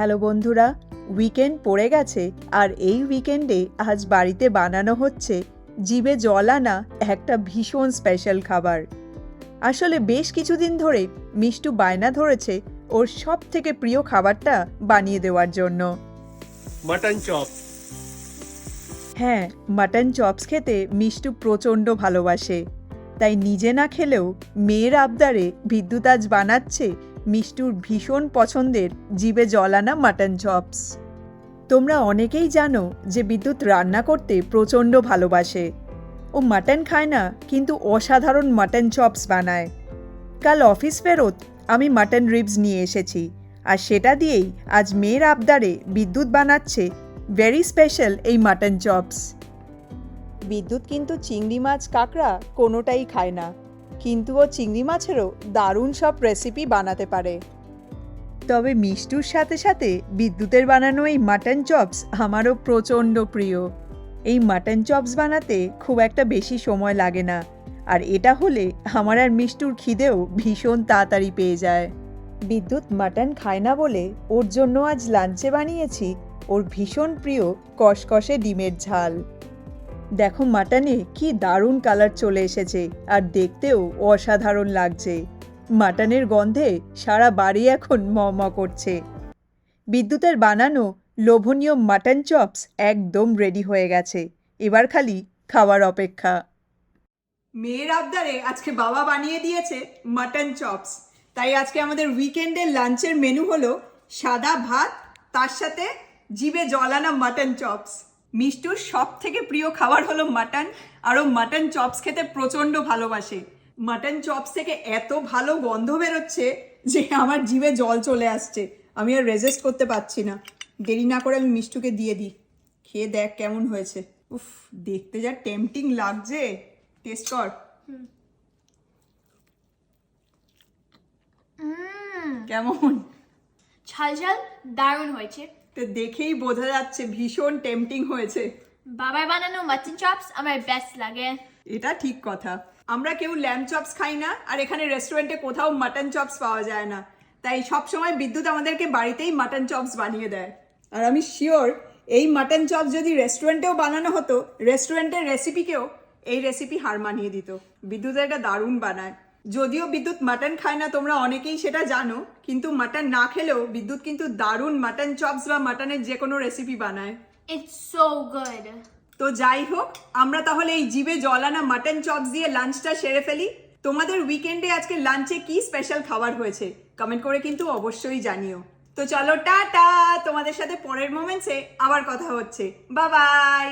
Hello বন্ধুরা weekend পড়ে গেছে আর এই উইকেন্ডে আজ বাড়িতে বানানো হচ্ছে জিভে জল আনা একটা ভীষণ স্পেশাল খাবার। আসলে বেশ কিছুদিন ধরে মিষ্টু বায়না ধরেছে ওর সব থেকে প্রিয় খাবারটা বানিয়ে দেওয়ার জন্য। মাটন চপ হ্যাঁ মাটন চপস খেতে মিষ্টু প্রচণ্ড ভালোবাসে। তাই নিজে না খেলেও মেয়ের আবদারে বিদ্যুৎ আজ বানাচ্ছে মিষ্টুর ভীষণ পছন্দের জিভে জলানা মাটন চপস। তোমরা অনেকেই জানো যে বিদ্যুৎ রান্না করতে প্রচণ্ড ভালোবাসে ও মাটন খায় না, কিন্তু অসাধারণ মাটন চপস বানায়। কাল অফিস ফেরত আমি মাটন রিবস নিয়ে এসেছি আর সেটা দিয়েই আজ মেয়ের আবদারে বিদ্যুৎ বানাচ্ছে ভেরি স্পেশাল এই মাটন চপস। বিদ্যুৎ কিন্তু চিংড়ি মাছ কাঁকড়া কোনোটাই খায় না। কিন্তু ও চিংড়ি মাছেরও দারুণ সব রেসিপি বানাতে পারে। তবে মিষ্টুর সাথে সাথে বিদ্যুতের বানানো এই মাটন চপস আমারও প্রচণ্ড প্রিয়। এই মাটন চপস বানাতে খুব একটা বেশি সময় লাগে না, আর এটা হলে আমার আর মিষ্টুর খিদেও ভীষণ তাড়াতাড়ি পেয়ে যায়। বিদ্যুৎ মাটন খায় না বলে ওর জন্য আজ লাঞ্চে বানিয়েছি ওর ভীষণ প্রিয় কষকষে ডিমের ঝাল। দেখো মাটনে কি দারুণ কালার চলে এসেছে, আর দেখতেও অসাধারণ লাগছে। মাটনের গন্ধে সারা বাড়ি এখন ম ম করছে। বিদ্যুতের বানানো লোভনীয় মাটন চপস একদম রেডি হয়ে গেছে। এবার খালি খাওয়ার অপেক্ষা। মেয়ের আবদারে আজকে বাবা বানিয়ে দিয়েছে মাটন চপস। তাই আজকে আমাদের উইকেন্ডের লাঞ্চের মেনু হলো সাদা ভাত, তার সাথে জিভে জলানা মাটন চপস। মিষ্টুর সব থেকে প্রিয় খাবার হলো মাটন আর ও মাটন চপস খেতে প্রচণ্ড ভালোবাসে। মাটন চপস থেকে এত ভালো গন্ধ বেরোচ্ছে যে আমার জিভে জল চলে আসছে। আমি আর রেজিস্ট করতে পারছি না। দেরি না করে আমি মিষ্টুকে দিয়ে দিই। খেয়ে দেখ কেমন হয়েছে। উফ দেখতে যা টেম্পটিং লাগছে। টেস্ট কর। কেমন? ঝাল ঝাল দারুণ হয়েছে। তো দেখেই বোঝা যাচ্ছে ভীষণ টেম্পটিং হয়েছে। বাবার বানানো মাটন চপস আমার বেস্ট লাগে। এটা ঠিক কথা। আমরা কেউ ল্যাম্প চপস খাই না আর এখানে রেস্টুরেন্টে কোথাও মাটন চপস পাওয়া যায় না। তাই সব সময় বিদ্যুৎ আমাদেরকে বাড়িতেই মাটন চপস বানিয়ে দেয়। আর আমি শিওর এই মাটন চপস যদি রেস্টুরেন্টেও বানানো হতো রেস্টুরেন্টের রেসিপিকেও এই রেসিপি হার মানিয়ে দিত। বিদ্যুৎ এটা দারুণ বানায়। যদিও বিদ্যুৎ মাটন খায় না তোমরা অনেকেই সেটা জানো কিন্তু মাটন না খেলেও বিদ্যুৎ কিন্তু দারুণ মাটন চপস বা মাটনের যে কোনো রেসিপি বানায়। ইটস সো গুড তো যাই হোক আমরা তাহলে এই জিভে জলানা মাটন চপস দিয়ে লাঞ্চটা সেরে ফেলি। তোমাদের উইকেন্ডে আজকে লাঞ্চে কি স্পেশাল খাবার হয়েছে? কমেন্ট করে কিন্তু অবশ্যই জানিও। তো চলো টাটা! তোমাদের সাথে পরের মোমেন্টসে আবার কথা হচ্ছে। বা বাই